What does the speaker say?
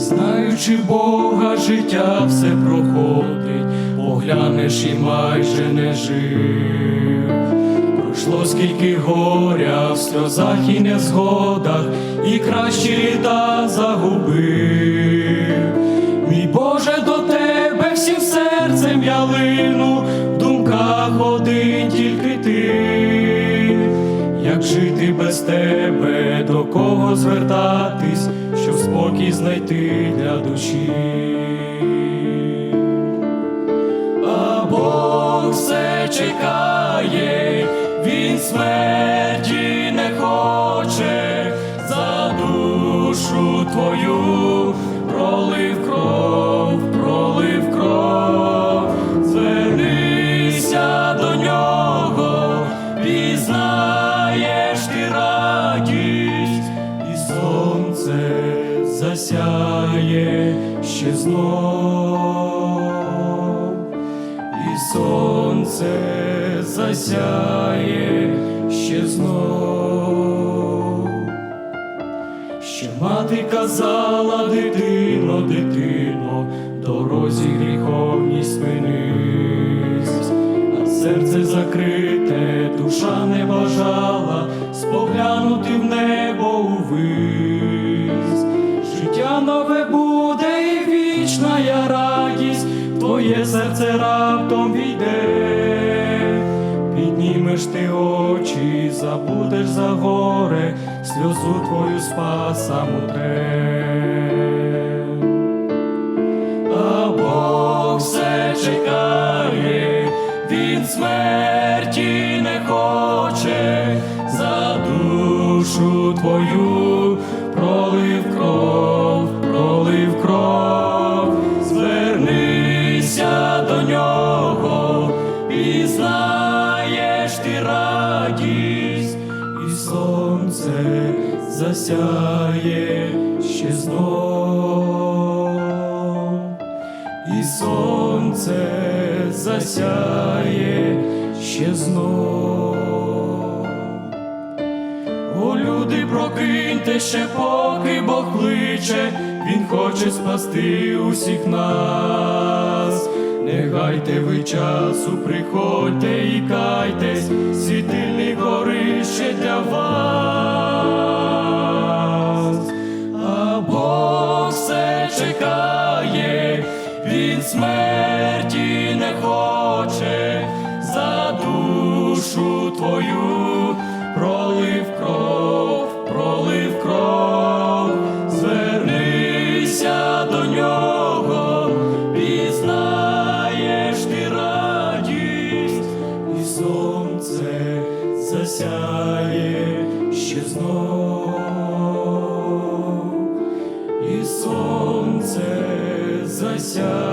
Шукаючи Бога, життя все проходить, поглянеш і майже не жив. Пройшло скільки горя в сльозах і незгодах, і кращі літа загубив. Мій Боже, до тебе всім серцем я лину, в думках один тільки ти. Як жити без тебе, до кого звертатись, спокій знайти для душі? А Бог все чекає, Він смерті засяє ще знов і сонце засяє ще знов. Ще мати казала, дитино, дитино, дорозі гріховній спинись, а серце закрите, душа не бажала твоє серце раптом війде, піднімеш ти очі, забудеш за горе, сльозу твою спаса мутре. А Бог все чекає, Він смерті не хоче, за душу твою ти радість, і сонце засяє ще знов і сонце засяє ще знов. О, люди, прокиньте ще, поки Бог кличе, Він хоче спасти усіх нас. Не гайте ви часу, приходьте і кайтесь, смерті не хоче, за душу твою. Пролив кров, пролив кров, звернися до нього, пізнаєш ти радість, і сонце засяє ще знов. І сонце засяє